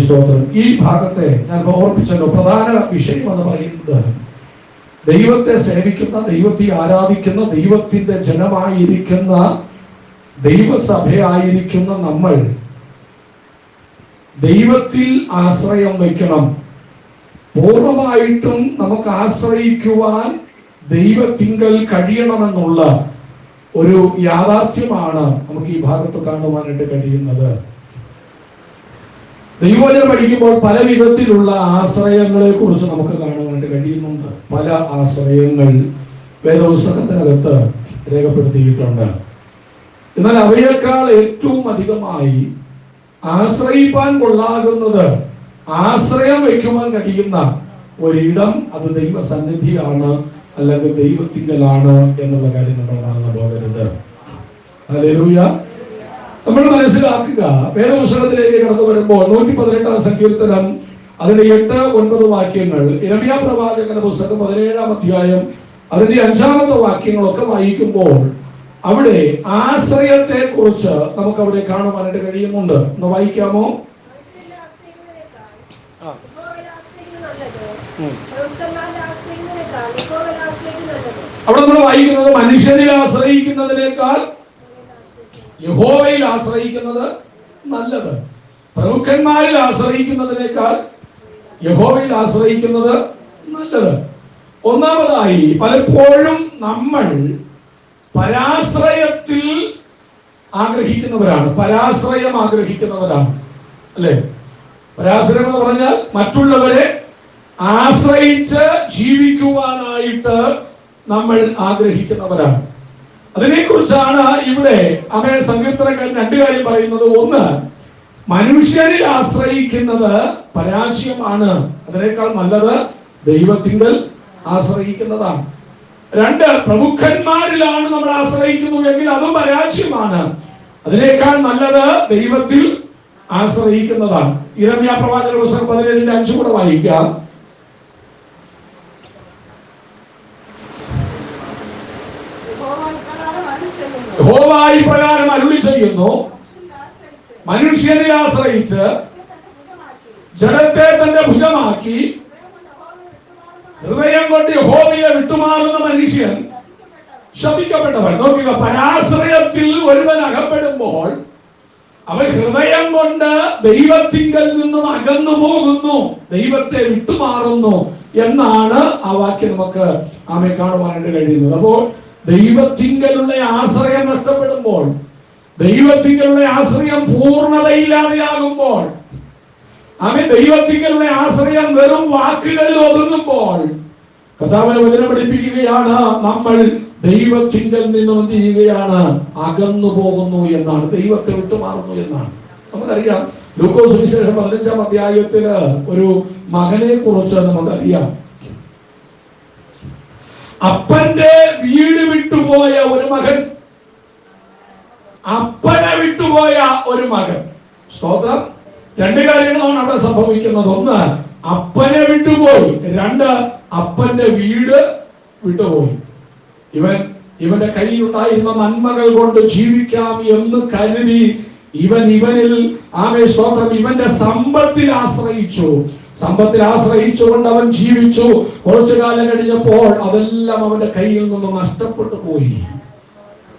സ്തോത്രം. ഈ ഭാഗത്തെ ഞാൻ ഓർപ്പിച്ചല്ലോ. പ്രധാന വിഷയം എന്ന് പറയുന്നത് ദൈവത്തെ സേവിക്കുന്ന ദൈവത്തെ ആരാധിക്കുന്ന ദൈവത്തിന്റെ ജനമായിരിക്കുന്ന ദൈവസഭയായിരിക്കുന്ന നമ്മൾ ദൈവത്തിൽ ആശ്രയം വയ്ക്കണം. പൂർണമായിട്ടും നമുക്ക് ആശ്രയിക്കുവാൻ ദൈവത്തിങ്കൽ കഴിയണമെന്നുള്ള ഒരു യാഥാർത്ഥ്യമാണ് നമുക്ക് ഈ ഭാഗത്ത് കാണുവാനായിട്ട് കഴിയുന്നത്. ദൈവവചനം പഠിക്കുമ്പോൾ പല വിധത്തിലുള്ള ആശ്രയങ്ങളെ കുറിച്ച് നമുക്ക് കാണുവാനായിട്ട് കഴിയുന്നുണ്ട്. പല ആശ്രയങ്ങൾ വേദപുസ്തകത്തിനകത്ത് രേഖപ്പെടുത്തിയിട്ടുണ്ട്. എന്നാൽ അവയേക്കാൾ ഏറ്റവും അധികമായി ആശ്രയിപ്പാൻ കൊള്ളാകുന്നത് ആശ്രയം വയ്ക്കുവാൻ കഴിയുന്ന ഒരിടം അത് ദൈവസന്നിധിയാണ് അല്ലെങ്കിൽ ദൈവത്തിങ്കലാണ് എന്നുള്ള കാര്യം നമ്മൾ മറന്നു പോകരുത്. നമ്മൾ മനസ്സിലാക്കുക. വേദപുസ്തകത്തിലേക്ക് കടന്നു വരുമ്പോൾ നൂറ്റി പതിനെട്ടാം സങ്കീർത്തനം അതിന്റെ എട്ട് ഒൻപത് വാക്യങ്ങൾ. ഇരമിയ പ്രവാചകന്റെ പുസ്തകം പതിനേഴാം അധ്യായം അതിന്റെ അഞ്ചാമത്തെ വാക്യങ്ങളൊക്കെ വായിക്കുമ്പോൾ അവിടെ ആശ്രയത്തെ കുറിച്ച് നമുക്ക് അവിടെ കാണുവാനായിട്ട് കഴിയുന്നുണ്ട്. ഒന്ന് വായിക്കാമോ? അവിടെ നമ്മൾ വായിക്കുന്നത് മനുഷ്യരെ ആശ്രയിക്കുന്നതിനേക്കാൾ യഹോവയിൽ ആശ്രയിക്കുന്നത് നല്ലത്. പ്രമുഖന്മാരിൽ ആശ്രയിക്കുന്നതിനേക്കാൾ യഹോവയിൽ ആശ്രയിക്കുന്നത് നല്ലത്. ഒന്നാമതായി പലപ്പോഴും നമ്മൾ പരാശ്രയത്തിൽ ആഗ്രഹിക്കുന്നവരാണ്. പരാശ്രയം ആഗ്രഹിക്കുന്നവരാണ്. അല്ലെ? പരാശ്രയം എന്ന് പറഞ്ഞാൽ മറ്റുള്ളവരെ ആശ്രയിച്ച് ജീവിക്കുവാനായിട്ട് നമ്മൾ ആഗ്രഹിക്കുന്നവരാണ്. അതിനെക്കുറിച്ചാണ് ഇവിടെ അമേ സങ്കീർത്തനക്കാരൻ രണ്ടു കാര്യം പറയുന്നത്. ഒന്ന് മനുഷ്യരിൽ ആശ്രയിക്കുന്നത് പരാജയമാണ്. അതിനേക്കാൾ നല്ലത് ദൈവത്തിങ്കൽ ആശ്രയിക്കുന്നതാണ്. രണ്ട് പ്രമുഖന്മാരിലാണ് നമ്മൾ ആശ്രയിക്കുന്നുവെങ്കിൽ അതും പരാജയമാണ്. അതിനേക്കാൾ നല്ലത് ദൈവത്തിൽ ആശ്രയിക്കുന്നതാണ്. ഇരമ്യ പ്രവാചക പുസ്തകം പതിനേഴിന്റെ അഞ്ചു കൂടെ വായിക്കാം. യഹോവ പ്രകാരം അരുളി ചെയ്യുന്നു മനുഷ്യനെ ആശ്രയിച്ച് ജഡത്തെ തന്റെ ഭുജമാക്കി, ഹൃദയം കൊണ്ട് യഹോവയെ വിട്ടുമാറുന്ന മനുഷ്യൻ ശപിക്കപ്പെട്ടവൻ. നോക്കുക പരാശ്രയത്തിൽ ഒരുവൻ അകപ്പെടുമ്പോൾ അവൻ ഹൃദയം കൊണ്ട് ദൈവത്തിങ്കൽ നിന്നും അകന്നു പോകുന്നു ദൈവത്തെ വിട്ടുമാറുന്നു എന്നാണ് ആ വാക്യം നമുക്ക് ആമെ കാണുവാനായിട്ട് കഴിയുന്നത് അപ്പോൾ ദൈവത്തിങ്കലുള്ള ആശ്രയം നഷ്ടപ്പെടുമ്പോൾ ദൈവത്തിങ്കലുള്ള ആശ്രയം പൂർണതയില്ലാതെയാകുമ്പോൾ അവൻ ദൈവത്തിങ്കലുള്ള ആശ്രയം വെറും വാക്കുകളിൽ ഒതുങ്ങുമ്പോൾ കഥാവിനെ വചനം പഠിപ്പിക്കുകയാണ് നമ്മൾ ദൈവത്തിങ്കൽ നിന്നും എന്ത് ചെയ്യുകയാണ് അകന്നു പോകുന്നു എന്നാണ് ദൈവത്തെ വിട്ടുമാറുന്നു എന്നാണ്. നമുക്കറിയാം ലൂക്കോസ് വിശേഷം പതിനഞ്ചാം അധ്യായത്തിൽ ഒരു മകനെ കുറിച്ച് നമുക്കറിയാം. അപ്പന്റെ വീട് വിട്ടുപോയ ഒരു മകൻ. അപ്പനെ വിട്ടുപോയ ഒരു മകൻ. സ്വതം രണ്ട് കാര്യങ്ങളാണ് അവിടെ സംഭവിക്കുന്നത്. ഒന്ന് അപ്പനെ വിട്ടുപോയി. രണ്ട് അപ്പന്റെ വീട് വിട്ടുപോയി. ഇവൻ ഇവന്റെ കയ്യിലുണ്ടായിരുന്ന നന്മകൾ കൊണ്ട് ജീവിക്കാം എന്ന് കരുതി ഇവൻ ഇവനിൽ ആമേ സ്വതം ഇവന്റെ സമ്പത്തിൽ ആശ്രയിച്ചു. സമ്പത്തിൽ ആശ്രയിച്ചുകൊണ്ട് അവൻ ജീവിച്ചു. കുറച്ചു കാലം കഴിഞ്ഞപ്പോൾ അതെല്ലാം അവന്റെ കയ്യിൽ നിന്നും നഷ്ടപ്പെട്ടു പോയി.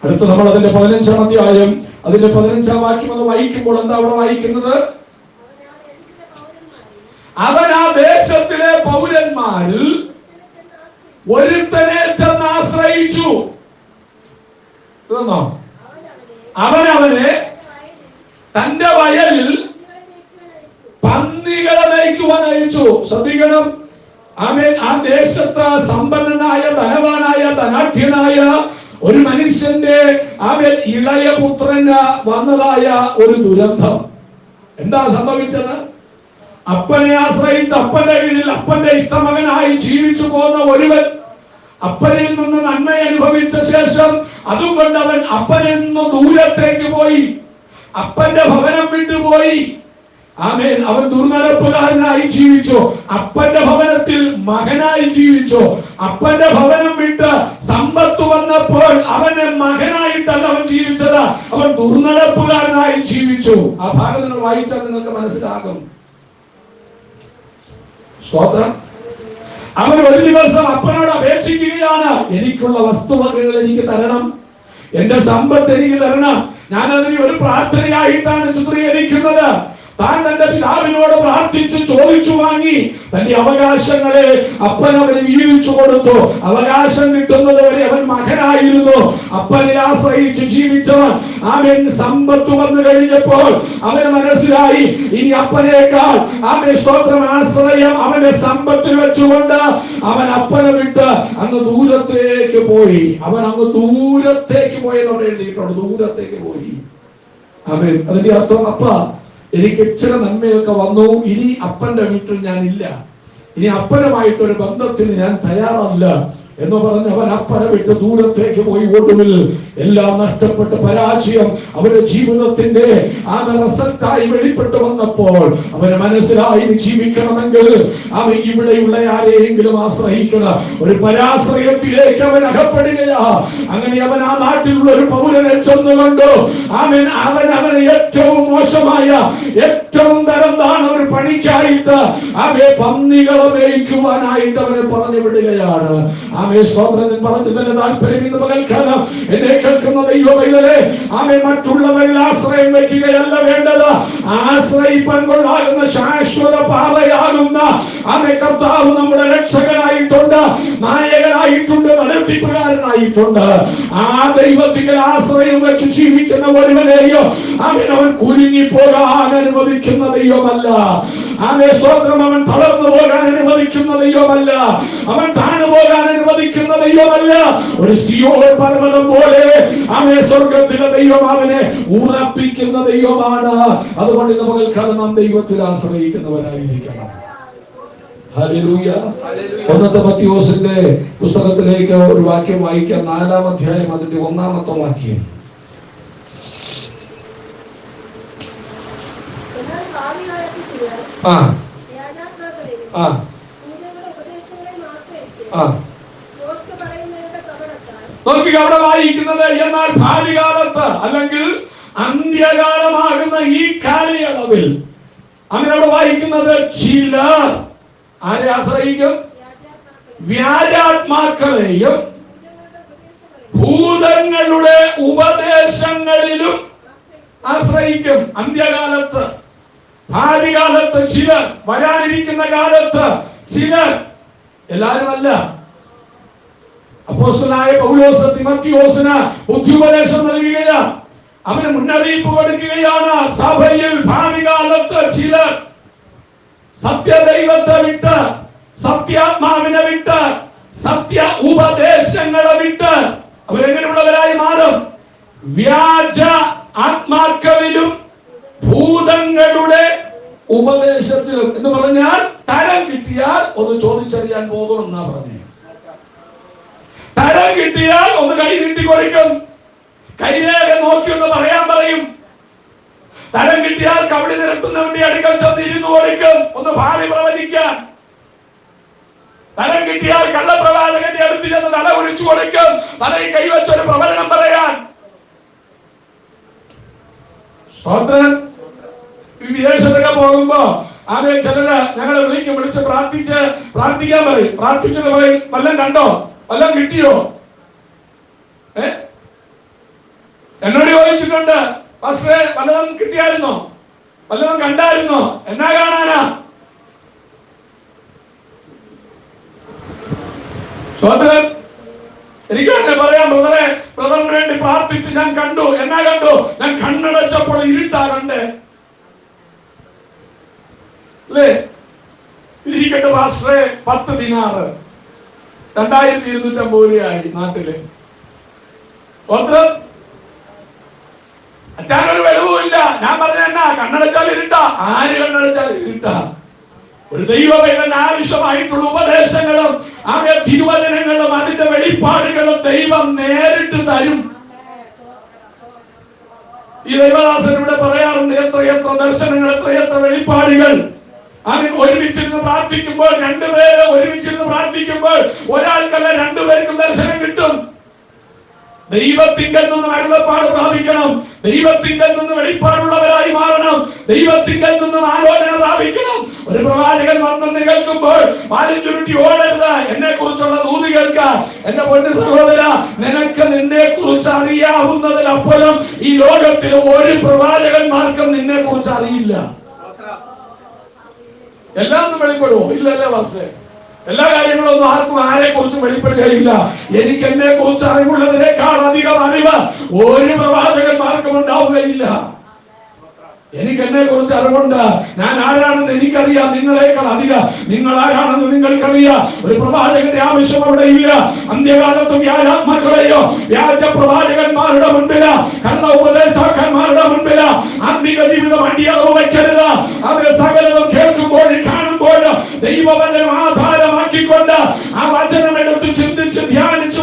അടുത്ത് നമ്മൾ അതിന്റെ പതിനഞ്ചാം അധ്യായം അതിന്റെ പതിനഞ്ചാം വാക്യം അത് വായിക്കുമ്പോൾ എന്താ അവിടെ വായിക്കുന്നത്? അവൻ ആ ദേശത്തിലെ പൗരന്മാരിൽ ഒരുത്തനെ ചെന്ന് ആശ്രയിച്ചു. അവൻ അവനെ തന്റെ വയലിൽ പന്നികളെ. നയിക്കുവാൻ അയച്ചു. ശ്രദ്ധിക്കണം. ആമേൻ. ആ ദേശത്ത് സമ്പന്നനായ ധനവാനായ ധനാഠ്യനായ ഒരു മനുഷ്യന്റെ ആമേൻ ഇളയ പുത്രന് വന്നതായ ഒരു ദുരന്തം. എന്താ സംഭവിച്ചത്? അപ്പനെ ആശ്രയിച്ച് അപ്പന്റെ വീട്ടിൽ അപ്പന്റെ ഇഷ്ടമകനായി ജീവിച്ചു പോകുന്ന ഒരുവൻ അപ്പനിൽ നിന്ന് നന്മ അനുഭവിച്ച ശേഷം അതുകൊണ്ട് അവൻ അപ്പനിൽ നിന്ന് ദൂരത്തേക്ക് പോയി. അപ്പന്റെ ഭവനം വിട്ടുപോയി. ആമേൻ. അവൻ ദുർനടപ്പുകാരനായി ജീവിച്ചു. അപ്പന്റെ ഭവനത്തിൽ മകനായി ജീവിച്ചു. അപ്പന്റെ ഭവനം വിട്ട് സമ്പത്ത് വന്നപ്പോൾ അവന്റെ മകനായിട്ടല്ല അവൻ ജീവിച്ചത്. അവൻ ദുർനടപ്പുകാരനായി ജീവിച്ചു. ആ ഭാഗം നിങ്ങൾ വായിച്ചാൽ നിങ്ങൾക്ക് മനസ്സിലാകും. സ്തോത്രം. അവൻ ഒരു ദിവസം അപ്പനോട് അപേക്ഷിക്കുകയാണ് എനിക്കുള്ള വസ്തുവകകൾ എനിക്ക് തരണം. എന്റെ സമ്പത്ത് എനിക്ക് തരണം. ഞാൻ അതിന് ഒരു പ്രാർത്ഥനയായിട്ടാണ് ചിത്രീകരിക്കുന്നത്. താൻ തന്റെ പിതാവിനോട് പ്രാർത്ഥിച്ച് ചോദിച്ചു വാങ്ങി തന്റെ അവകാശങ്ങളെ അപ്പൻ അവന് വീഴിച്ചു കൊടുത്തു. അവകാശം കിട്ടുന്നത് വരെ അവൻ മകനായിരുന്നു. അപ്പനെ ആശ്രയിച്ച് ജീവിച്ചവൻ അവൻ സമ്പത്ത് വന്നു കഴിഞ്ഞപ്പോൾ അവന് മനസ്സിലായി ഇനി അപ്പനേക്കാൾ അവന്റെ സ്വന്തം ആശ്രയം അവന്റെ സമ്പത്തിൽ വെച്ചുകൊണ്ട് അവൻ അപ്പനെ വിട്ട് അങ്ങ് ദൂരത്തേക്ക് പോയി. അവൻ അങ്ങ് ദൂരത്തേക്ക് പോയെന്ന് അവിടെ എഴുതിയിട്ടുണ്ട്. ദൂരത്തേക്ക് പോയി. അവൻ അതിന്റെ അർത്ഥം അപ്പ എനിക്ക് ഇച്ചിരി നന്മയൊക്കെ വന്നു. ഇനി അപ്പന്റെ വീട്ടിൽ ഞാൻ ഇല്ല ഇനി അപ്പനുമായിട്ടൊരു ബന്ധത്തിന് ഞാൻ തയ്യാറല്ല. എന്ന് പറഞ്ഞ് അവൻ അപ്പനെ വിട്ട് ദൂരത്തേക്ക് പോയി ഒടുവിൽ എല്ലാം നഷ്ടപ്പെട്ട് പരാജയം അവന്റെ ജീവിതത്തിന്റെ ആ റസത്തായി വെളിപ്പെട്ടു വന്നപ്പോൾ അവന് മനസ്സിലായി ജീവിക്കണമെങ്കിൽ അവൻ ഇവിടെയുള്ള ആരെയെങ്കിലും ആശ്രയിക്കണം. ഒരു പരാശ്രയത്തിലേക്ക് അവൻ അകപ്പെടുകയാ. അങ്ങനെ അവൻ ആ നാട്ടിലുള്ള ഒരു പൗരനെ ചെന്നുകൊണ്ടു അവൻ അവൻ അവന് ഏറ്റവും മോശമായ ഏറ്റവും തരം ഒരു പണിക്കായിട്ട് അവയെ പന്നികളെ മേയ്ക്കുവാനായിട്ട് അവനെ പറഞ്ഞു വിടുകയാണ് ആമേ സ്വതന്ത്രൻ പറഞ്ഞു തന്നെ താല്പര്യം ഇന്ന് പകൽക്കാലം. എന്നെ കേൾക്കുന്ന ദൈവ പൈതലെ ആമേ മറ്റുള്ളവരിൽ ആശ്രയം വയ്ക്കുകയല്ല വേണ്ടത്. ആശ്രയിപ്പാൻ കൊള്ളാകുന്ന ശാശ്വത പാറയാകുന്ന ആമേ കർത്താവ് നമ്മുടെ രക്ഷകനായിട്ടുണ്ട് നായകനായിട്ടുണ്ട് നടത്തിപ്പുകാരനായിട്ടുണ്ട്. ആ ദൈവത്തിന്റെ ആശ്രയം വെച്ച് ജീവിക്കുന്ന ഒരുവനെയോ അവൻ അവൻ കുരുങ്ങി പോകാൻ അനുവദിക്കുന്ന ദൈവമല്ല. ആമേ സ്വന്തം അവൻ തളർന്നു പോകാൻ അനുവദിക്കുന്ന ദൈവമല്ല. അവൻ താണു പോകാൻ അനുവദിക്കുന്ന ദൈവമല്ല. ഒരു സിയോൾ പർവതം പോലെ അങ്ങനെ സ്വർഗത്തിലെ ദൈവം അവനെ ഉറപ്പിക്കുന്ന ദൈവമാണ്. അതുകൊണ്ട് ഇന്ന് പകൽക്കാലം നാം ദൈവത്തിൽ ആശ്രയിക്കുന്നവരായിരിക്കണം. ഒന്നത്തെ മത്തിയോസിന്റെ പുസ്തകത്തിലേക്ക് ഒരു വാക്യം വായിക്കാം. നാലാം അധ്യായം അതിന്റെ ഒന്നാമത്തെ വാക്യം. ആ. ആ. ആ. നോക്കുക അവിടെ വായിക്കുന്നത് എന്നാൽ ഭാവികാലത്ത് അല്ലെങ്കിൽ അന്ത്യകാലമാകുന്ന ഈ കാലയളവിൽ. അങ്ങനെ അവിടെ വായിക്കുന്നത് ചിലർ ആരെ ആശ്രയിക്കും? വ്യാജാത്മാക്കളെയും ഭൂതങ്ങളുടെ ഉപദേശങ്ങളിലും ആശ്രയിക്കും. അന്ത്യകാലത്ത് ഭാവി ചിലർ വരാനിരിക്കുന്ന കാലത്ത് ചിലർ. എല്ലാരും അല്ല അപ്പോസ്തലനായ പൗലോസ് തിമത്തിയോസിന് ബുദ്ധിയുപദേശം നൽകുകയാ അവന് മുന്നറിയിപ്പ് കൊടുക്കുകയാണ്. സഭയിൽ ഭാവി കാലത്ത് ചിലർ സത്യദൈവത്തെ വിട്ട് സത്യാത്മാവിനെ വിട്ട് സത്യ ഉപദേശങ്ങളെ വിട്ട് അവരെങ്ങനെയുള്ളവരായി മാറും? വ്യാജ ആത്മാക്കവിലും ഭൂതങ്ങളുടെ ഉപദേശത്തിലും എന്ന് പറഞ്ഞാൽ തരം കിട്ടിയാൽ ഒന്ന് ചോദിച്ചറിയാൻ പോകുമെന്നാ പറഞ്ഞു തരം കിട്ടിയാൽ ഒന്ന് കൈ നീട്ടി കൊടുക്കും. കൈരേഖ നോക്കി ഒന്ന് പറയാൻ പറയും. തരം കിട്ടിയാൽ കബഡി നിരത്തുന്നവന്റെ അടുക്കൽ ചെന്ന് ഇരുന്ന് കൊടുക്കും ഒന്ന് ഭാവി പ്രവചിക്കാൻ. തരം കിട്ടിയാൽ കള്ളപ്രവാചകന്റെ അടുത്ത് ചെന്ന് തല കുഴിച്ചു കൊടുക്കും. തലയിൽ കൈവച്ചൊരു പ്രവചനം പറയാൻ. വിദേശത്തൊക്കെ പോകുമ്പോ ആകെ ചിലര് ഞങ്ങളെ വിളിക്കും വിളിച്ച് പ്രാർത്ഥിച്ച് പ്രാർത്ഥിക്കാൻ പറയും. പ്രാർത്ഥിച്ചിട്ട് പറയും വല്ലതും കണ്ടോ? വല്ലതും കിട്ടിയോ? ഏ? എന്നോട് ചോദിച്ചിട്ടുണ്ട് പക്ഷേ വല്ലതും കിട്ടിയായിരുന്നോ? വല്ലതും കണ്ടായിരുന്നോ? എന്നാ കാണാനാ? എനിക്ക് എനിക്കാണ് പറയാം ബ്രദറെ ബ്രദറിന് വേണ്ടി പ്രാർത്ഥിച്ച് ഞാൻ കണ്ടു. എന്നാ കണ്ടു. ഞാൻ കണ്ണടച്ചപ്പോൾ ഇരുട്ടാ കണ്ടേ. അല്ലേ? ഇരിക്കട്ടെ പാസ്റ്ററെ പത്ത് ദിനാറ്. രണ്ടായിരത്തി ഇരുന്നൂറ്റമ്പത് രൂപയായി നാട്ടിൽ. സ്തോത്രം അച്ഛനൊരു വെളിവുമില്ല ഞാൻ പറഞ്ഞ കണ്ണടച്ചാൽ ഇരുട്ട. ആര് കണ്ണടച്ചാൽ ഇരുട്ട? ഒരു ദൈവവേദന ആവശ്യമായിട്ടുള്ള ഉപദേശങ്ങളും അവരുടെ തിരുവചനങ്ങളും അതിന്റെ വെളിപ്പാടുകളും ദൈവം നേരിട്ട് തരും. ഈ ദൈവദാസൻ ഇവിടെ പറയാറുണ്ട് എത്ര എത്ര ദർശനങ്ങൾ എത്ര എത്ര വെളിപ്പാടുകൾ. അതിൽ ഒരുമിച്ചിരുന്ന് പ്രാർത്ഥിക്കുമ്പോൾ രണ്ടുപേര് ഒരുമിച്ചിരുന്ന് പ്രാർത്ഥിക്കുമ്പോൾ ഒരാൾക്കല്ല രണ്ടുപേർക്കും ദർശനം കിട്ടും. ദൈവത്തിങ്കൽ നിന്ന് അരുളപ്പാട് പ്രാപിക്കണം. ദൈവത്തിങ്കൽ നിന്ന് വെളിപ്പാടുള്ളവരായി മാറണം. ദൈവത്തിങ്കൽ നിന്ന് ആലോചന പ്രാപിക്കണം. ഒരു പ്രവാചകൻ വന്നെന്ന് കേൾക്കുമ്പോൾ വാലും ചുരുട്ടി ഓടരുത്. എന്നെ കുറിച്ചുള്ള ദൂതി കേൾക്ക. എന്റെ പൊന്നു സഹോദര നിനക്ക് നിന്നെ കുറിച്ച് അറിയാവുന്നതിനപ്പുറം ഈ ലോകത്തിൽ ഒരു പ്രവാചകന്മാർക്കും നിന്നെ കുറിച്ച് അറിയില്ല. എല്ലാം ഒന്നും വെളിപ്പെടുമോ ഇല്ലല്ലേ വാസേ എല്ലാ കാര്യങ്ങളും ഒന്നും ആർക്കും ആരെ കുറിച്ചും വെളിപ്പെടുകയില്ല. എനിക്ക് എന്നെ കുറിച്ച് അറിവുള്ളതിനേക്കാൾ അധികം അറിവ് ഒരു പ്രവാചകന്മാർക്കും ഉണ്ടാവുകയില്ല. എനിക്ക് എന്നെ കുറിച്ച് അറിവുണ്ട്. ഞാൻ ആരാണെന്ന് എനിക്കറിയാം. നിങ്ങളെക്കാൾ അധികം. നിങ്ങൾ ആരാണെന്ന് നിങ്ങൾക്കറിയാം. ഒരു പ്രവാചകന്റെ ആവശ്യം അവിടെ ഇല്ല. അന്ത്യകാലത്തും വ്യാജാത്മാക്കളെയോ വ്യാജ പ്രവാചകന്മാരുടെ മുൻപില കള്ള ഉപദേഷ്ടാക്കന്മാരുടെ മുൻപില ആത്മീക ജീവിതം അടിയറവ് വയ്ക്കരുത്. അവരെ സകലതും കേൾക്കുമ്പോഴും കാണുമ്പോൾ ദൈവവചനം ആധാരമാക്കിക്കൊണ്ട് ആ വചനം എടുത്ത്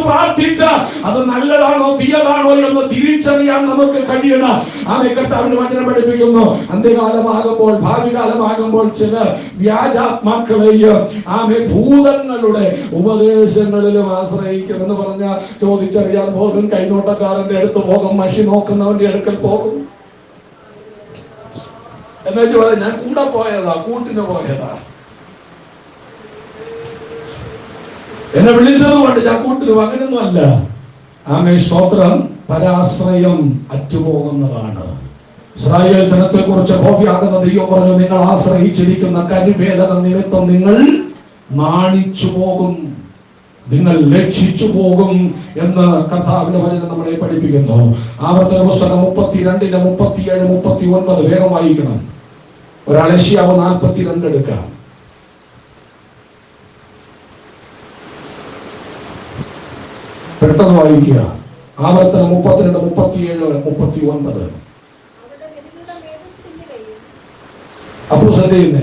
പ്രാർത്ഥിച്ച് അത് നല്ലതാണോ തീയതാണോ എന്ന് തിരിച്ചറിയാൻ നമുക്ക് കഴിയണം. ആ കർത്താവിന് വചനം പഠിപ്പിക്കുന്നു. അന്ത്യകാലമാകുമ്പോൾ ഭാവി കാലമാകുമ്പോൾ ചിലർ വ്യാജാത്മാക്കളെയും ആമെ ഭൂതങ്ങളുടെ ഉപദേശങ്ങളിലും ആശ്രയിക്കും എന്ന് പറഞ്ഞ ചോദിച്ചറിയാൻ പോകും. കൈനോട്ടക്കാരന്റെ അടുത്ത് പോകും. മഷി നോക്കുന്നവന്റെ അടുക്കൽ പോകും. എന്ന് ഞാൻ കൂടെ പോയതാ കൂട്ടിന് പോയതാ. എന്നെ വിളിച്ചത് കൊണ്ട് ഞാൻ കൂട്ടിൽ അങ്ങനെയൊന്നും അല്ല ആമേ സ്തോത്രം പരാശ്രയം അറ്റുപോകുന്നതാണ്. ഇസ്രായേൽ ജനത്തെ കുറിച്ച് ഭോഗ്യാകുന്ന ദൈവം പറഞ്ഞു നിങ്ങൾ ആശ്രയിച്ചിരിക്കുന്ന കരുവേദന നിമിത്തം നിങ്ങൾ നാണിച്ചു പോകും നിങ്ങൾ ലക്ഷിച്ചു പോകും എന്ന് കർത്താവിന്റെ വചനം നമ്മളെ പഠിപ്പിക്കുന്നു. ആവർത്തന പുസ്തകം മുപ്പത്തിരണ്ടിന് മുപ്പത്തിയേഴ് മുപ്പത്തി ഒൻപത് വേഗം വായിക്കണം. ഒരാൾ ഏഷ്യാവ് നാൽപ്പത്തിരണ്ട് എടുക്കാം. പെട്ടെന്ന് വായിക്കുക. ആവർത്തനം മുപ്പത്തിരണ്ട് മുപ്പത്തിയേഴ് മുപ്പത്തി ഒൻപത് അപ്പോൾ ശ്രദ്ധ ചെയ്യുന്നേ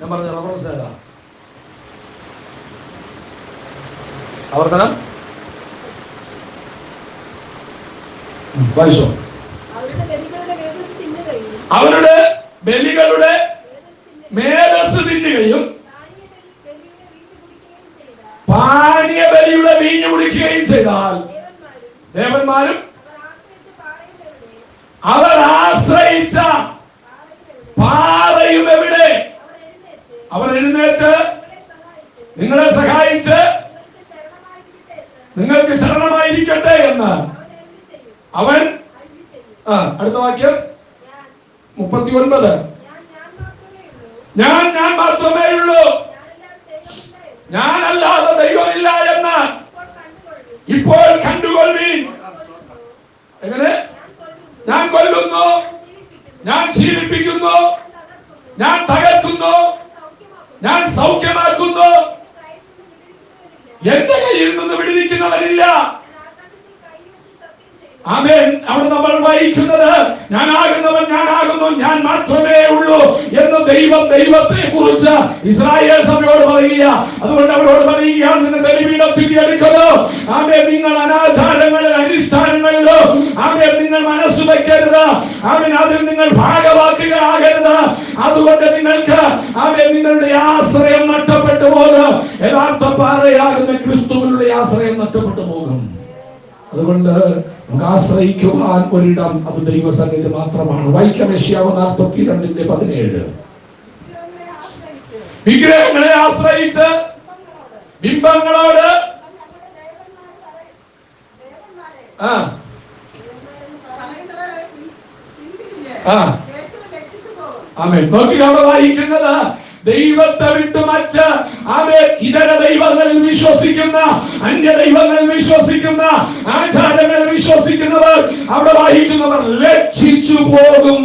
ഞാൻ പറഞ്ഞ റഫറൻസ് ഏതാ ആവർത്തനം വായിച്ചോ. അവരുടെ ബലികളുടെ മേധസ് തിന്നുകയും പാനീയ കുടിക്കുകയും വീഞ്ഞു കുടിക്കുകയും ചെയ്താൽ ദേവന്മാരും അവർ ആശ്രയിച്ച പാറയും എവിടെ? അവർ എഴുന്നേറ്റ് നിങ്ങളെ സഹായിച്ച് നിങ്ങൾക്ക് ശരണമായിരിക്കട്ടെ എന്ന് അവൻ അടുത്ത വാക്യം മുപ്പത്തി ഒൻപത് ഞാൻ ഞാൻ മാത്രമേ ഉള്ളൂ ഞാൻ ഞാൻ മാത്രമേ ഉള്ളൂ ഞാനല്ലാതെ ദൈവമില്ല എന്ന് ഇപ്പോൾ കണ്ടുകൊള്ളീൻ എങ്ങനെ? ഞാൻ കൊല്ലുന്നു. ഞാൻ ജീവിപ്പിക്കുന്നു ഞാൻ തകർക്കുന്നു. ഞാൻ സൗഖ്യമാക്കുന്നു. എന്റെ കയ്യിൽ നിന്ന് വിടുവിക്കുന്നവരില്ല. ആമേൻ. അവിടെ നമ്മൾ വായിക്കുന്നത് ഞാനാകുന്നവൻ ഞാനാകുന്നു ഞാൻ മാത്രമേ ഉള്ളൂ. ദൈവം ദൈവത്തെ കുറിച്ച് ഇസ്രായേൽ സഭയോട് പറയുക. അതുകൊണ്ട് അവരോട് പറയുകയാണ് നിങ്ങൾ ബലിപീഠം ചുറ്റിയെടുക്കുന്നു ആമേ നിങ്ങൾ അനാചാരങ്ങളിൽ അനുഷ്ഠാനങ്ങളിലോ ആമേ നിങ്ങൾ മനസ്സ് വയ്ക്കരുത്. ആമേൻ അതിൽ നിങ്ങൾ ഭാഗവാക്കുകളാകരുത്. അതുകൊണ്ട് നിങ്ങൾക്ക് ആമേ നിങ്ങളുടെ ആശ്രയം നഷ്ടപ്പെട്ടു പോകും. യഥാർത്ഥ പാറയാകുന്ന ക്രിസ്തുവിനുള്ള ആശ്രയം നഷ്ടപ്പെട്ടു പോകും. അതുകൊണ്ട് നമുക്ക് ആശ്രയിക്കുവാൻ ഒരിടം അത് ദൈവസന്നിധി മാത്രമാണ്. വൈക്കമേഷ്യാവ് നാൽപ്പത്തി രണ്ടിന്റെ പതിനേഴ്. വിഗ്രഹങ്ങളെ ആശ്രയിച്ച് ബിംബങ്ങളോട് ആ. അവിടെ വായിക്കുന്നത് ദൈവത്തെ വിട്ട് മറ്റ് ആമേ ഇതര ദൈവങ്ങളിൽ വിശ്വസിക്കുന്ന അന്യ ദൈവങ്ങളിൽ വിശ്വസിക്കുന്ന ആചാരങ്ങളിൽ വിശ്വസിക്കുന്നവർ അവിടെ വായിക്കുന്നവർ ലക്ഷിച്ചു പോകും.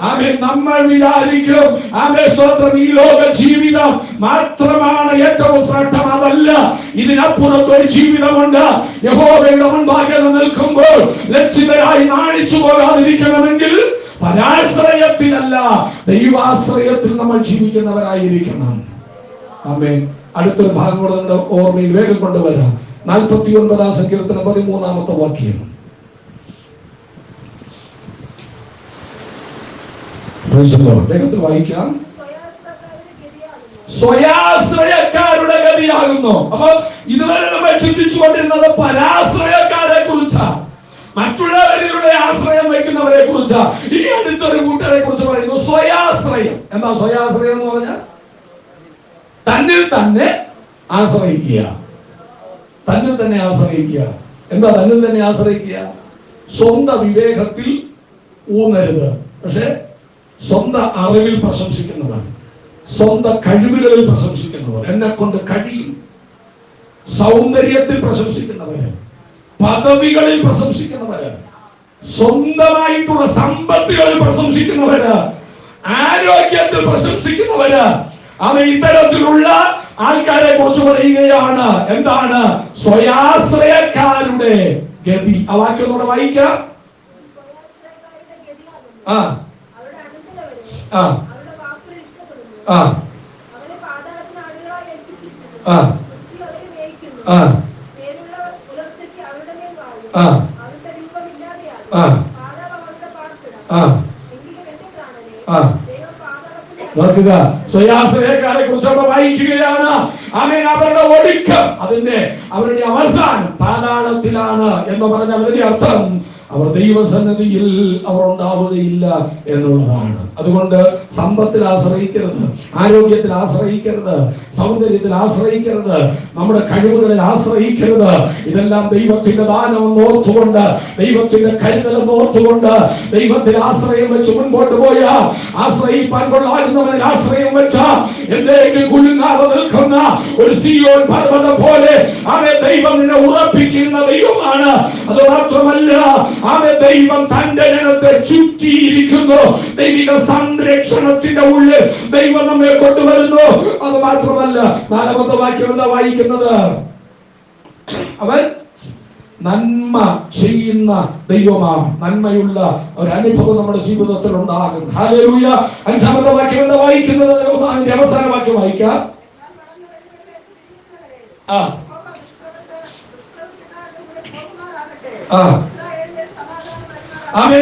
ആമേൻ നമ്മൾ വിചാരിക്കും ആമേ സ്വന്തം ഈ ലോക ജീവിതം മാത്രമാണ് ഏറ്റവും ശ്രദ്ധം അതല്ല ഇതിനപ്പുറത്ത് ഒരു ജീവിതമുണ്ട്. യഹോവയുടെ മുൻപാകെ നിൽക്കുമ്പോൾ ലക്ഷിതരായി നാണിച്ചു പോകാതിരിക്കണമെങ്കിൽ പരാശ്രയത്തിലല്ല ദൈവാശ്രയത്തിൽ നമ്മൾ ജീവിക്കുന്നവരായിരിക്കണം. ആമേ അടുത്തൊരു ഭാഗം കൂടെ ഓർമ്മയിൽ വേഗം കൊണ്ടുവരാം. നാൽപ്പത്തി ഒൻപതാം സങ്കീർത്തനം പതിമൂന്നാമത്തെ വാക്യം. വേഗത്തിൽ വായിക്കാം. സ്വയാശ്രയക്കാരുടെ ഗതിയാകുന്നു. അപ്പൊ ഇതുവരെ നമ്മൾ ചിന്തിച്ചുകൊണ്ടിരുന്നത് പരാശ്രയക്കാരെ കുറിച്ചാ മറ്റുള്ളവരിലൂടെ ആശ്രയം വയ്ക്കുന്നവരെ കുറിച്ചാ ഇനി അടുത്തൊരു കൂട്ടരെ കുറിച്ച് പറയുന്നു സ്വയാശ്രയം. എന്താ സ്വയാശ്രയം എന്ന് പറഞ്ഞാൽ? തന്നിൽ തന്നെ ആശ്രയിക്കുക. തന്നിൽ തന്നെ ആശ്രയിക്കുക. എന്താ തന്നിൽ തന്നെ ആശ്രയിക്കുക? സ്വന്തം വിവേകത്തിൽ ഊന്നരുത്. പക്ഷെ സ്വന്തം അറിവിൽ പ്രശംസിക്കുന്നവർ സ്വന്തം കഴിവുകളിൽ പ്രശംസിക്കുന്നവർ എന്നെ കൊണ്ട് കഴിയും. സൗന്ദര്യത്തിൽ പ്രശംസിക്കുന്നവര് പദവികളിൽ പ്രശംസിക്കുന്നവര് സ്വന്തമായിട്ടുള്ള സമ്പത്തുകളിൽ പ്രശംസിക്കുന്നവര് ആരോഗ്യത്തിൽ പ്രശംസിക്കുന്നവര് അവ ഇത്തരത്തിലുള്ള ആൾക്കാരെ കുറിച്ച് പറയുകയാണ്. എന്താണ്? സ്വയാശ്രയക്കാരുടെ ഗതി. ആ വാക്യം കൂടെ വായിക്കാം. ആ. ആ. ആ. ആ. ആ. ആ. ആ. ആ. ആ. നോക്കുക സ്വയാശ്രയക്കാരെ കുറിച്ച് അവിടെ വായിക്കുകയാണ്. ആമേൻ. അവരുടെ ഒടുക്കം. അതിന്റെ അവരുടെ അവസാനം പാതാളത്തിലാണ് എന്ന് പറഞ്ഞ അതിന്റെ അർത്ഥം. അവർ ദൈവസന്നിധിയിൽ അവർ ഉണ്ടാവുകയില്ല എന്നുള്ളതാണ്. അതുകൊണ്ട് സമ്പത്തിൽ ആശ്രയിക്കരുത് ആരോഗ്യത്തിൽ ആശ്രയിക്കരുത് സൗന്ദര്യത്തിൽ ആശ്രയിക്കരുത് നമ്മുടെ കഴിവുകളിൽ ആശ്രയിക്കരുത്. ഇതെല്ലാം ദൈവത്തിന്റെ ദാനം ഓർത്തുകൊണ്ട് ദൈവത്തിന്റെ കരുതൽ ഓർത്തുകൊണ്ട് ദൈവത്തിൽ ആശ്രയം വെച്ച് മുൻപോട്ട് പോയ ആശ്രയിപ്പാൻ കൊള്ളാകുന്നവനിൽ ആശ്രയം വെച്ച എന്തേക്ക് കുലുങ്ങാതെ നിൽക്കുന്ന ഒരു സിയോൻ പർവതം പോലെ അവരെ ദൈവം നിന്നെ ഉറപ്പിക്കുന്ന ദൈവമാണ്. അത് മാത്രമല്ല അവനെ ദൈവം തന്റെ ജനത്തെ ചുറ്റിയിരിക്കുന്നു. ദൈവിക സംരക്ഷണത്തിന്റെ ഉള്ളിൽ ദൈവം നമ്മെ കൊണ്ടുവരുന്നു. അത് മാത്രമല്ല നാലാമത്തെ വായിക്കുന്നത്? അവൻ നന്മ ചെയ്യുന്ന ദൈവമാണ്. നന്മയുള്ള ഒരു അനുഭവം നമ്മുടെ ജീവിതത്തിൽ ഉണ്ടാകും ഹാലൂയ അഞ്ചാമത്തെ വാക്യം എന്താ വായിക്കുന്നത്? അവസാന വാക്യം വായിക്കാം. ആ. ആ.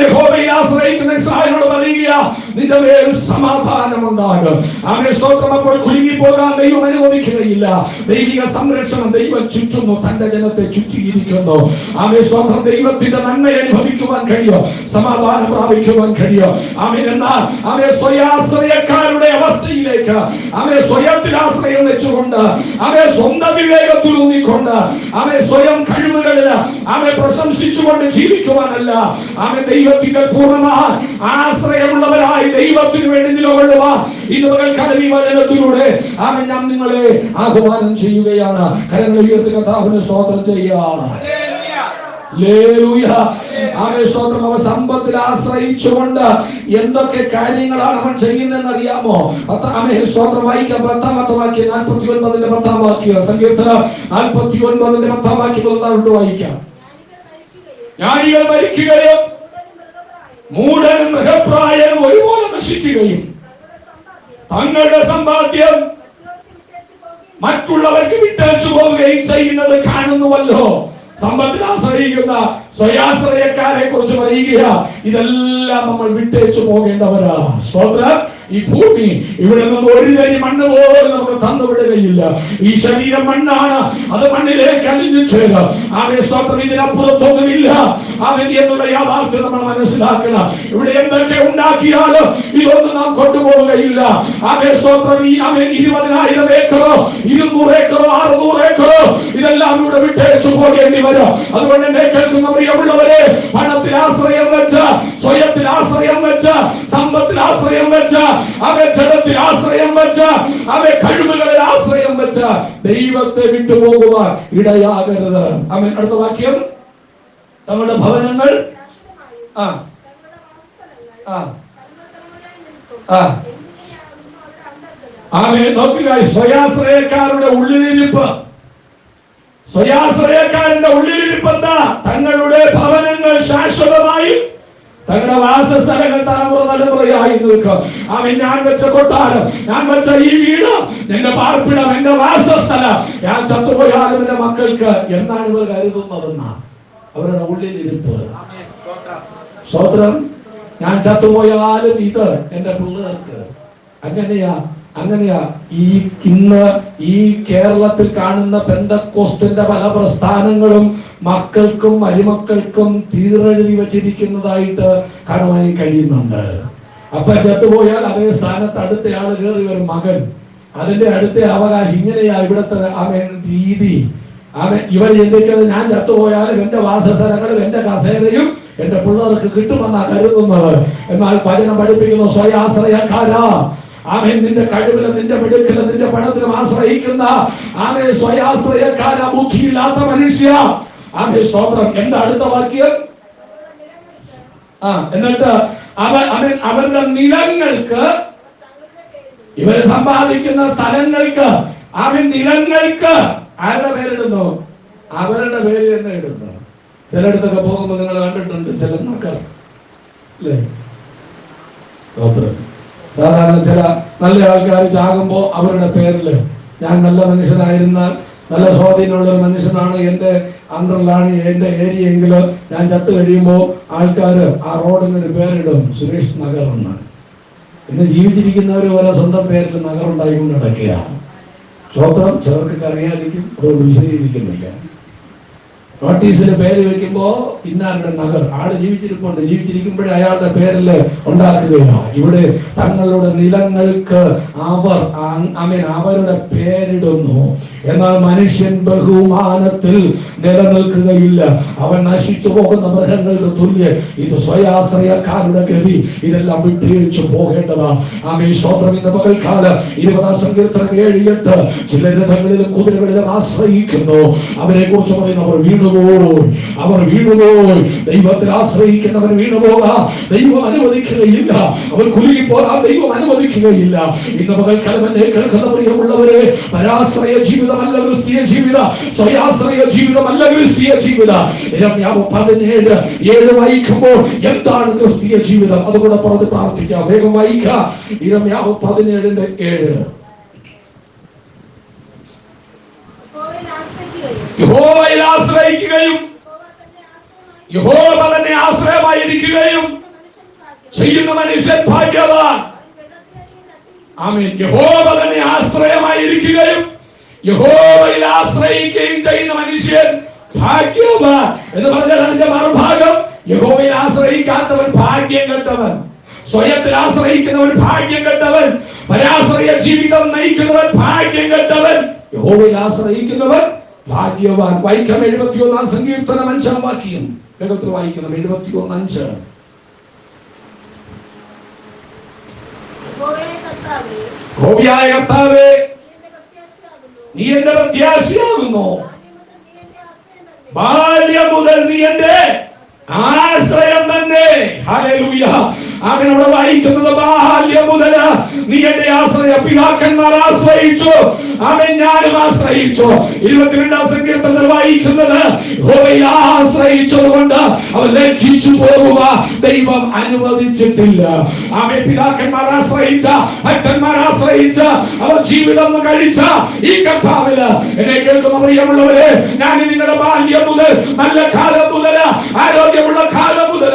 യഹോവയെ ആശ്രയിക്കുന്ന ഇസ്രായേലിനോട് പറയുക നിന്റെ മേൽ സമാധാനം ഉണ്ടാകും ആമേ സ്തോത്രം അപ്പോൾ കുലുങ്ങി പോകാൻ ദൈവം അനുവദിക്കുകയില്ല. ദൈവിക സംരക്ഷണം ദൈവം ചുറ്റുന്നു തന്റെ ജനത്തെ ചുറ്റിയിരിക്കുന്നു. ആമേ സ്തോത്രം ദൈവത്തിന്റെ നന്മ അനുഭവിക്കുവാൻ കഴിയോ സമാധാനം പ്രാപിക്കുവാൻ കഴിയോ. ആമേൻ. എന്നാൽ ആമേ സ്വയാശ്രയക്കാരുടെ അവസ്ഥയിലേക്ക് ആമേ സ്വയത്തിൽ ആശ്രയം വെച്ചുകൊണ്ട് ആമേ സ്വന്തം വിവേകത്തിൽ ഊന്നിക്കൊണ്ട് ആമേ സ്വയം കഴിവുകളിൽ ആമേ പ്രശംസിച്ചുകൊണ്ട് ജീവിക്കുവാനല്ല ആമേ ദൈവത്തിന്റെ പൂർണമായ ആശ്രയമുള്ളവരായി ദൈവത്തിന് വേണ്ടി നിലകൊള്ളുക. ഇന്ന് പകൽക്കാലം ഈ വചനത്തിലൂടെ ആമേ ഞാൻ നിങ്ങളെ ആഹ്വാനം ചെയ്യുകയാണ്. കരങ്ങൾ ഉയർത്തി കർത്താവിനെ സ്തോത്രം ചെയ്യുകയാണ് അവ സമ്പത്തിൽ ആശ്രയിച്ചുകൊണ്ട് എന്തൊക്കെ കാര്യങ്ങളാണ് അവൻ ചെയ്യുന്നതെന്ന് അറിയാമോ സ്തോത്രം. വായിക്കാം. പത്താമത്തെ വാക്യം. നാൽപ്പത്തി ഒൻപതിന്റെ പത്താം വാക്യം. സങ്കീർത്തനം നാൽപ്പത്തി ഒൻപതിന്റെ പത്താം വാക്യം ഒന്നാണ്ട് വായിക്കാം. ജ്ഞാനികൾ മരിക്കുകയും മൂഢനും മൃഗപ്രായനും ഒരുപോലെ നശിക്കുകയും തങ്ങളുടെ സമ്പാദ്യം മറ്റുള്ളവർക്ക് വിട്ടയച്ചു പോവുകയും ചെയ്യുന്നത് കാണുന്നുവല്ലോ. സമ്പത്തിൽ ആശ്രയിക്കുന്ന സ്വയാശ്രയക്കാരെ കുറിച്ച് പറയുക ഇതെല്ലാം നമ്മൾ വിട്ടേച്ചു പോകേണ്ടവരാ. സ്വതന്ത്രം ഈ ഭൂമി ഇവിടെ നിന്ന് ഒരു തരി മണ്ണ് പോലും നമുക്ക് തന്നുവിടുകയില്ല ഈ ശരീരം മണ്ണാണ്. അത് മണ്ണിലേക്ക് അലിഞ്ഞു ചേരുക. ആകെ സ്വന്തം ഇതിനപ്പുറത്തൊന്നുമില്ല. അവൻ എന്നുള്ള യാഥാർത്ഥ്യം നമ്മൾ മനസ്സിലാക്കണം. ഇവിടെ എന്തൊക്കെ ഉണ്ടാക്കിയാലും ഇതൊന്നും നാം കൊണ്ടുപോവുകയില്ല. ആകെ സ്വന്തം ഈ അവൻ ഇരുപതിനായിരം ഏക്കറോ ഇരുന്നൂറ് ഏക്കറോ അറുന്നൂറ് ഏക്കറോ ഇതെല്ലാം ഇവിടെ വിട്ടേച്ചു പോകേണ്ടി വരും. അതുകൊണ്ട് എന്നെ കേൾക്കുന്ന പ്രിയമുള്ളവരെ പണത്തിൽ ആശ്രയം വെച്ച് സ്വയത്തിൽ ആശ്രയം വെച്ച് സമ്പത്തിൽ ആശ്രയം വെച്ച് അവയെ ജലത്തിൽ ആശ്രയം വെച്ച അവരെ കഴിവുകളിൽ ആശ്രയം വെച്ച ദൈവത്തെ വിട്ടുപോകുവാൻ ഇടയാകരുത്. അവൻ അടുത്ത വാക്യം. തങ്ങളുടെ ഭവനങ്ങൾ. ആ. ആ. ആ. നോക്കുക സ്വയാശ്രയക്കാരുടെ ഉള്ളിലിരിപ്പ്. സ്വയാശ്രയക്കാരന്റെ ഉള്ളിലിരിപ്പ് എന്താ? തങ്ങളുടെ തങ്ങളുടെ വാസസ്ഥലങ്ങൾ തലമുറ തലമുറയായി നിൽക്കും. അവൻ ഞാൻ വെച്ച കൊട്ടാരം ഞാൻ വെച്ച ഈ വീട് എന്റെ പാർപ്പിടം എന്റെ വാസസ്ഥലം. ഞാൻ ചത്തുപോയാലും എന്റെ മക്കൾക്ക് എന്താണ് ഇവർ കരുതുന്നതെന്നാണ് അവരുടെ ഉള്ളിലിരിപ്പ്. സ്തോത്രം ഞാൻ ചത്തുപോയാലും ഇത് എന്റെ പിള്ളേർക്ക് അങ്ങനെയാ അങ്ങനെയാ ഈ ഇന്ന് ഈ കേരളത്തിൽ കാണുന്ന പെന്തക്കോസ്റ്റിന്റെ പല പ്രസ്ഥാനങ്ങളും മക്കൾക്കും മരുമക്കൾക്കും തീരെഴുതി വച്ചിരിക്കുന്നതായിട്ട് കാണുവാൻ കഴിയുന്നുണ്ട്. അപ്പൊ ചത്തുപോയാൽ അതേ സ്ഥാനത്ത് അടുത്ത ആൾ കയറി ഒരു മകൻ. അതിന്റെ അടുത്ത അവകാശം ഇങ്ങനെയാ ഇവിടുത്തെ അവൻ രീതി. അവൻ ഇവർ ചിന്തിക്കുന്നത് ഞാൻ ചത്തുപോയാലും എന്റെ വാസസ്ഥലങ്ങളും എന്റെ കസേരയും എന്റെ പിള്ളേർക്ക് കിട്ടുമെന്നാ കരുതുന്നത്. എന്നാൽ ഭജനം പഠിപ്പിക്കുന്നു സ്വയാശ്രയക്കാരാ. ആമേൻ. നിന്റെ കഴിവിൽ നിന്റെ മിടുക്കിലും നിന്റെ പണത്തിലും ആശ്രയിക്കുന്ന ആമേ സ്വയാശ്രയക്കാര ബുദ്ധിയില്ലാത്ത മനുഷ്യ. ആമേ സ്തോത്രം. എന്താ അടുത്ത വാക്യം? ആ എന്നിട്ട് അവ അവൻ അവരുടെ നിലങ്ങൾക്ക് ഇവർ സമ്പാദിക്കുന്ന സ്ഥലങ്ങൾക്ക് അവൻ നിലങ്ങൾക്ക് ആരുടെ പേരിടുന്നു? അവരുടെ പേര് തന്നെ ഇടുന്നു. ചിലയിടത്തൊക്കെ പോകുമ്പോൾ നിങ്ങൾ കണ്ടിട്ടുണ്ട് ചില നക്കർ അല്ലേ സ്തോത്രം. സാധാരണ ചില നല്ല ആൾക്കാർ ചാകുമ്പോൾ അവരുടെ പേരിൽ ഞാൻ നല്ല മനുഷ്യനായിരുന്ന നല്ല സ്വാധീനമുള്ള ഒരു മനുഷ്യനാണ് എന്റെ അണ്ടറിലാണ് എന്റെ ഏരിയ എങ്കിൽ ഞാൻ ചത്തു കഴിയുമ്പോൾ ആൾക്കാർ ആ റോഡിന് ഒരു പേരിടും. സുരേഷ് നഗർ എന്ന് ഇന്ന് ജീവിച്ചിരിക്കുന്നവർ ഓരോ സ്വന്തം പേരിൽ നഗർ ഉണ്ടായിക്കൊണ്ട് നടക്കുക സ്വത്രം ചിലർക്ക് അറിയാതിരിക്കും അതുകൊണ്ട് വിശദീകരിക്കുന്നില്ല നോട്ടീസിൽ പേര് വെക്കുമ്പോ ഇന്നാരുടെ നഗർ ആൾ ജീവിച്ചിരിപ്പുണ്ട്. ജീവിച്ചിരിക്കുമ്പോഴേ അയാളുടെ പേരിൽ ഉണ്ടാക്കുകയാണ്. ഇവിടെ തങ്ങളുടെ നിലങ്ങൾക്ക് അവർ അമീൻ അവരുടെ പേരിടുന്നു. എന്നാൽ മനുഷ്യൻ ബഹുമാനത്തിൽ നിലനിൽക്കുകയില്ല. അവൻ നശിച്ചു പോകുന്ന മൃഗങ്ങൾക്ക് തുല്യ ഇത് സ്വയാശ്രയക്കാരുടെ ഗതി. ഇതെല്ലാം വിട്ടേച്ചു പോകേണ്ടതാ. ആമേ സ്തോത്രം ഇന്ന് പകൽക്കാല ഇരുപതാം സങ്കീർത്തനം ഏഴ് എട്ട്. ചില രഥങ്ങളിലും കുതിരകളിലും ആശ്രയിക്കുന്നു. അവരെ കുറിച്ച് പറയുന്നു അവർ വീണുപോയി. അവർ വീണുപോയി. ദൈവത്തിൽ ആശ്രയിക്കുന്നവർ വീണുപോകാ. ദൈവം അനുവദിക്കുകയില്ല. അവർ കുലുകി പോകാൻ ദൈവം അനുവദിക്കുകയില്ല. ഇന്ന് പകൽക്കാലം എന്നെ കേൾക്കുന്ന പ്രിയമുള്ളവരെ പരാശ്രയ ജീവിതമല്ല ക്രിസ്തീയ ജീവിത. സ്വയാശ്രയ ജീവിതമല്ല ക്രിസ്തീയ ജീവിത. രമ്യാവ് പതിനേഴ് ഏഴ് വായിക്കുമ്പോൾ എന്താണ് ക്രിസ്തീയ ജീവിതം? അതുകൂടെ പറഞ്ഞ് പ്രാർത്ഥിക്കാം. വേഗം വായിക്കാം. ഇരമ്യാവ് പതിനേഴിന്റെ ഏഴ്. യഹോവയിൽ ആശ്രയിക്കുകയും യഹോവ തന്നെ ആശ്രയമായിരിക്കുകയും ചെയ്യുന്ന മനുഷ്യൻ ഭാഗ്യവാൻ. നട്ടിരിക്കുന്നു. യഹോവ തന്നെ ആശ്രയമായിരിക്കുകയും യഹോവയിൽ ആശ്രയിക്കുകയും ചെയ്യുന്ന മനുഷ്യൻ ഭാഗ്യവാൻ എന്ന് പറഞ്ഞാൽ അതിന്റെ മറുഭാഗം യഹോവയിൽ ആശ്രയിക്കാത്തവൻ ഭാഗ്യം കെട്ടവൻ. സ്വയത്തിൽ ആശ്രയിക്കുന്നവൻ ഭാഗ്യം കെട്ടവൻ. പരാശ്രയ ജീവിതം നയിക്കുന്നവൻ ഭാഗ്യം കെട്ടവൻ. യഹോവയിൽ ആശ്രയിക്കുന്നവൻ ഭാഗ്യവാൻ. വായിക്കാം എഴുപത്തി ഒന്നാം സങ്കീർത്തനം അഞ്ചാം വാക്യം. വേഗത്തിൽ വായിക്കണം. എഴുപത്തി ഒന്ന് അഞ്ച് ഹോവിയായ കർത്താവേ നീ എന്റെ പ്രത്യാശയാകുന്നു. ബാല്യം മുതൽ നീ എന്റെ ആശ്രയം തന്നെ. അങ്ങനെ അവിടെ വായിക്കുന്നത് ബാല്യം മുതൽ നീ എന്റെ ആശ്രയ പിതാക്കന്മാർ ആശ്രയിച്ചു. അവൻ ഞാനും ആശ്രയിച്ചു. ഇരുപത്തിരണ്ടാം സങ്കീർത്തം നിർവഹിക്കുന്നത് ആശ്രയിച്ചതുകൊണ്ട് ആശ്രയിച്ചത് കൊണ്ട് അവൻ ലജ്ജിച്ചു പോകുക. ദൈവം അനുവദിച്ചിട്ടില്ല. അവൻ പിതാക്കന്മാർ ആശ്രയിച്ച ഭക്തന്മാർ ആശ്രയിച്ച അവർ ജീവിതം കഴിച്ച ഈ കർത്താവിൽ എന്നെ കേൾക്കുന്ന പ്രിയമുള്ളവരെ ഞാൻ നിങ്ങളുടെ ബാല്യം മുതൽ നല്ല കാലം മുതൽ ആരോഗ്യമുള്ള കാലം മുതൽ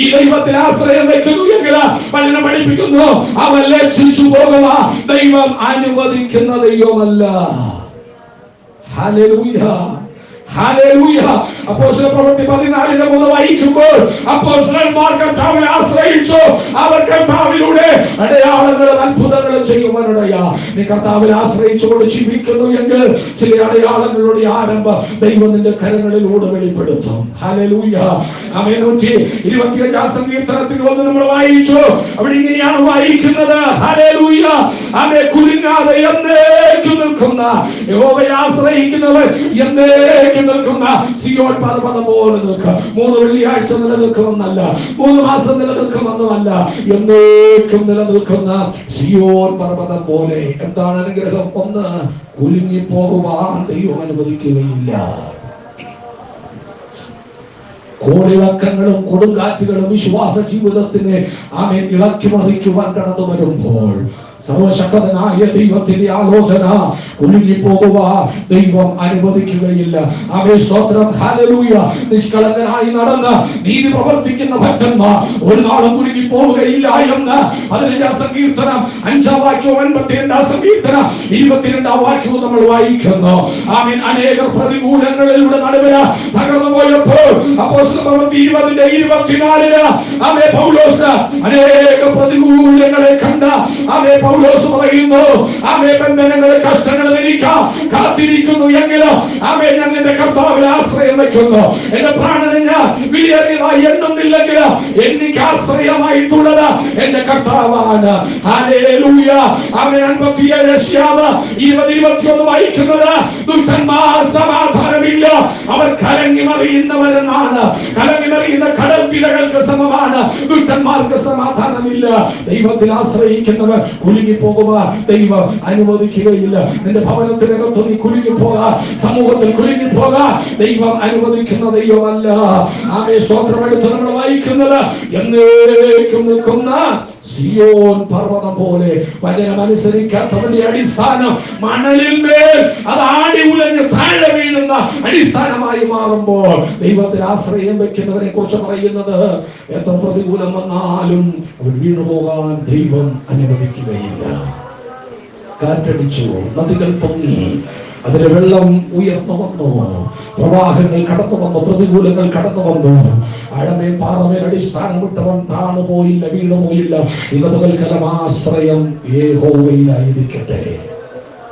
ഈ ദൈവത്തിൽ ആശ്രയം വെക്കുന്നു എങ്കിൽ പഠനം പഠിപ്പിക്കുന്നു. അവൻ ലക്ഷിച്ചു പോകുക ദൈവം അനുവദിക്കുന്ന ദൈവമല്ല. ഹല്ലേലൂയ. ഹല്ലേലൂയ. അപ്പോസ്തല പ്രവൃത്തി പതിനാലിന്റെ മൂന്ന് വായിക്കുമ്പോൾ അപ്പോസ്തലന്മാർ കർത്താവിനെ ആശ്രയിച്ചു. അവർ കർത്താവിലൂടെ അടയാളങ്ങളും അത്ഭുതങ്ങളും ചെയ്യുവാനിടയാ. നീ കർത്താവിനെ ആശ്രയിച്ചുകൊണ്ട് ജീവിക്കുന്നു എങ്കിൽ ചില അടയാളങ്ങളുടെ ആരംഭ ദൈവം നിന്റെ കരങ്ങളിലൂടെ വെളിപ്പെടുത്തും. ഹല്ലേലൂയ. ആമേൻ. നൂറ്റി ഇരുപത്തിയഞ്ചാം സങ്കീർത്തനത്തിൽ വന്ന് നമ്മൾ വായിച്ചു. അവിടെ ഇങ്ങനെയാണ് വായിക്കുന്നത്. ഹല്ലേലൂയ. ആമേ കുലുങ്ങാതെ എന്നേക്കും നിൽക്കുന്ന. യഹോവയെ ആശ്രയിക്കുന്നവർ പർവതം പോലെ നിൽക്കുക മൂന്ന് വെള്ളിയാഴ്ച നിലനിൽക്കുമെന്നല്ല മൂന്ന് മാസം നിലനിൽക്കുമെന്നുമല്ല എന്നേക്കും നിലനിൽക്കുന്ന സിയോൻ പർവതം പോലെ എന്താണ് അനുഗ്രഹം? ഒന്ന് കുലുങ്ങി പോകുവാൻ ദൈവം അനുവദിക്കുകയില്ല. കോടിളക്കങ്ങളും കൊടുങ്കാറ്റുകളും വിശ്വാസ ജീവിതത്തിനെ ആമേ ഇളക്കി മറിക്കുവാൻ കടന്നു വരുമ്പോൾ സർവശക്തനായ ദൈവത്തിന്റെ ആലോചന കുലുങ്ങി പോകുക ദൈവം അനുവദിക്കുകയില്ല. അവേ സ്വത്രം ഹാലലൂയ നിഷ്കളങ്കനായി നടന്ന് നീതി പ്രവർത്തിക്കുന്ന ഭക്തന്മാർ ഒരു നാളും കുലുങ്ങി പോവുകയില്ല എന്ന് പതിനഞ്ചാം സങ്കീർത്തനം അഞ്ചാം വാക്യവും എൺപത്തിരണ്ടാം സങ്കീർത്തനം ഇരുപത്തിരണ്ടാം വാക്യവും നമ്മൾ വായിക്കുന്നു. ആമീൻ. അനേക പ്രതികൂലങ്ങളിലൂടെ നടുവിൽ തകർന്നു പോയപ്പോൾ അപ്പോസ്തല പ്രവൃത്തി ഇരുപതിന്റെ ഇരുപത്തിനാലിന് ആമേ പൗലോസ് അനേക പ്രതികൂലങ്ങളെ കണ്ട ആമേ പൗലോസ് പറയുന്നു ആമേ ബന്ധനങ്ങളെ കഷ്ടങ്ങൾ എനിക്കാം കാത്തിരിക്കുന്നു എങ്കിലോ ആമേ ഞാൻ എന്റെ കർത്താവിൽ ആശ്രയം വെക്കുന്നു എന്റെ പ്രാണനെ ഞാൻ വിലയേറിയതായി എണ്ണുന്നില്ലെങ്കിൽ എനിക്ക് ആശ്രയമായിട്ടുള്ളത് എന്റെ കർത്താവാണ്. ആമേ അൻപത്തിയേഴ് ഇരുപത് ഇരുപത്തിയൊന്ന് വായിക്കുന്നത് ദുഷ്ടന്മാർ സമാധാനമില്ല. അവർ കലങ്ങി മറിയുന്നവരെന്നാണ്. കലങ്ങി മറിയുന്ന കടൽ തിരകൾക്ക് സമമാണ്. ദുഷ്ടന്മാർക്ക് സമാധാനമില്ല. ദൈവത്തിൽ ആശ്രയിക്കുന്നവർ കുലുങ്ങി പോകുക ദൈവം അനുവദിക്കുകയില്ല. നിന്റെ ഭവനത്തിനകത്ത് നീ കുലുങ്ങി പോകാ സമൂഹത്തിൽ കുലുങ്ങി പോകാ ദൈവം അനുവദിക്കുന്ന ദൈവമല്ല. ആമേ സ്വോത്രം എടുത്ത് നമ്മൾ വായിക്കുന്നത്. എന്നേക്കും നിൽക്കുന്ന സിയോൻ പർവതം പോലെ വചനം അനുസരിക്കാത്തവന്റെ അടിസ്ഥാനം മണലിൽ അത് ആടി ഉലഞ്ഞ് താഴെ വീഴുന്ന അടിസ്ഥാനമായി മാറുമ്പോൾ ദൈവത്തിൽ ആശ്രയം വെക്കുന്നവരെ കുറിച്ച് പറയുന്നത് എത്ര പ്രതികൂലം വന്നാലും അവർ വീണു പോകാൻ ദൈവം അനുവദിക്കുകയില്ല. കാറ്റടിച്ചു നദികൾ പൊങ്ങി. അതിലെ വെള്ളം ഉയർന്നു വന്നു. പ്രവാഹങ്ങൾ കടന്നു വന്നു. പ്രതികൂലങ്ങൾ കടന്നു വന്നു. അഴമേ പാറമേൽ അടിസ്ഥാനം വിട്ടവൻ താണു പോയില്ല വീണു പോയില്ല. ഇന്ന് ആശ്രയം ഏഹോവയിലായിരിക്കട്ടെ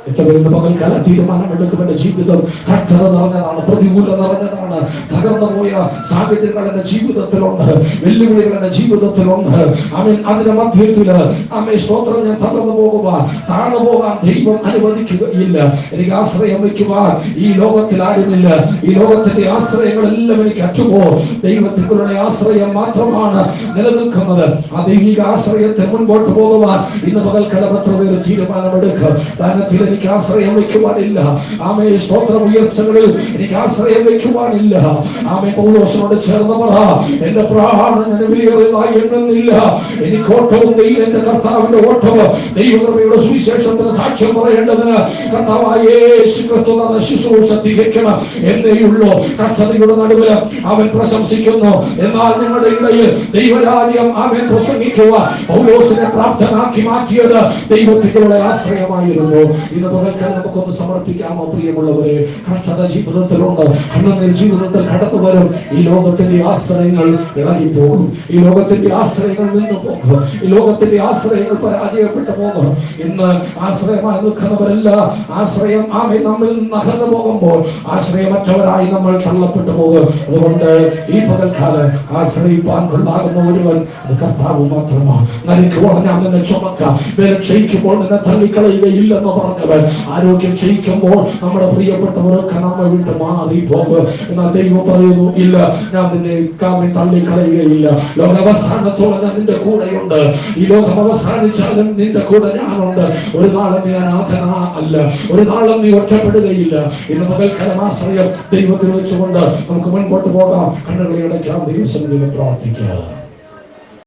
എത്രയും പകൽക്കാല തീരുമാനമെടുക്കും എന്റെ ജീവിതം കഷ്ടത നിറഞ്ഞതാണ് പ്രതികൂലം നിറഞ്ഞതാണ് തകർന്നു പോയ സാഹചര്യങ്ങൾ എന്റെ ജീവിതത്തിലുണ്ട്. വെല്ലുവിളികൾ എന്റെ ജീവിതത്തിലുണ്ട്. അവൻ അതിന്റെ മധ്യത്തിൽ അമ്മ സ്തോത്രം ഞാൻ തകർന്നു പോകുക താഴ്ന്നു പോകാൻ ദൈവം അനുവദിക്കുകയില്ല. എനിക്ക് ആശ്രയം വയ്ക്കുവാൻ ഈ ലോകത്തിൽ ആരുമില്ല. ഈ ലോകത്തിന്റെ ആശ്രയങ്ങളെല്ലാം എനിക്ക് അറ്റുപോ ദൈവത്തിലുള്ള ആശ്രയം മാത്രമാണ് നിലനിൽക്കുന്നത്. ആ ദൈവിക ആശ്രയത്തെ മുൻപോട്ട് പോകുവാൻ ഇന്ന് പകൽക്കാലം എത്ര പേര് തീരുമാനമെടുക്കുക ദാനത്തിൽ എനിക്ക് ആശ്രയം വെക്കുവാനില്ല ആമേ സ്തോത്രം ഉയർച്ചകളിൽ എനിക്ക് ആശ്രയം വെക്കുവാനില്ല ആമേ പൗലോസിനോട് ചേർന്ന് പറ എന്റെ പ്രാണ ഞാൻ വിലയേറിയതായി എണ്ണുന്നില്ല. എനിക്ക് ഓട്ടവും ദൈവം എന്റെ കർത്താവിന്റെ ഓട്ടവും ദൈവകൃപയുടെ സുവിശേഷത്തിന് സാക്ഷ്യം പറയേണ്ടതിന് കർത്താവായ ശുശ്രൂഷ തികയ്ക്കണം എന്നേയുള്ളൂ കഷ്ടതയുടെ നടുവിൽ അവൻ പ്രശംസിക്കുന്നു. എന്നാൽ നിങ്ങളുടെ ഇടയിൽ ദൈവരാജ്യം അവൻ പ്രസംഗിക്കുക. പൗലോസിനെ പ്രാപ്തനാക്കി മാറ്റിയത് ദൈവത്തിലുള്ള ആശ്രയമായിരുന്നു. ഇന്ന് പകൽക്കാലം നമുക്കൊന്ന് സമർപ്പിക്കാമോ പ്രിയമുള്ളവരെ? കഷ്ടത ജീവിതത്തിലുണ്ട്. കണ്ണുനീർ ജീവിതത്തിൽ കടന്നു വരും. ഈ ലോകത്തിന്റെ ആശ്രയങ്ങൾ ഇളകിപ്പോകും. ഈ ലോകത്തിന്റെ ആശ്രയങ്ങൾ നിന്നു പോകും. ഈ ലോകത്തിന്റെ ആശ്രയങ്ങൾ പരാജയപ്പെട്ടു പോകും. ഇന്ന് ആശ്രയമായി നിൽക്കുന്നവരല്ല. ആശ്രയം ആമേ നമ്മിൽ നിന്ന് അകന്നു പോകുമ്പോൾ ആശ്രയമറ്റവരായി നമ്മൾ തള്ളപ്പെട്ടു പോകും. അതുകൊണ്ട് ഈ പകൽക്കാലം ആശ്രയിപ്പാൻ ഉണ്ടാകുന്ന ഒരുവൻ അത് കർത്താവ് മാത്രമാണ് നരിക്കുവാൻ ഞാൻ നിന്നെ ചുമക്കാം. ക്ഷയിക്കുമ്പോൾ നിന്നെ തള്ളിക്കളയുകയില്ലെന്ന് പറഞ്ഞവൻ ആരോഗ്യം ക്ഷയിക്കുമ്പോൾ നമ്മുടെ പ്രിയപ്പെട്ടവരൊക്കെ നമ്മൾ വിട്ട് മാറി പോകും എന്നാൽ ദൈവം പറയുന്നു ഇല്ല ഞാൻ നിന്നെ കാമി തള്ളിക്കളയുകയില്ല. ലോകാവസാനത്തോളം ഞാൻ നിന്റെ കൂടെയുണ്ട്. ഈ ലോകം അവസാനിച്ചാലും നിന്റെ കൂടെ ഞാനുണ്ട്. ഒരു നാളും നീ അനാഥന അല്ല. ഒരു നാളും നീ ഒറ്റപ്പെടുകയില്ല. ഇന്ന് പകൽക്കാലം ആശ്രയം ദൈവത്തിൽ വെച്ചുകൊണ്ട് നമുക്ക് മുൻപോട്ട് പോകാം. കണ്ണുകളെ അടയ്ക്കാം. ദൈവസന്നിധിയിൽ പ്രാർത്ഥിക്കാം.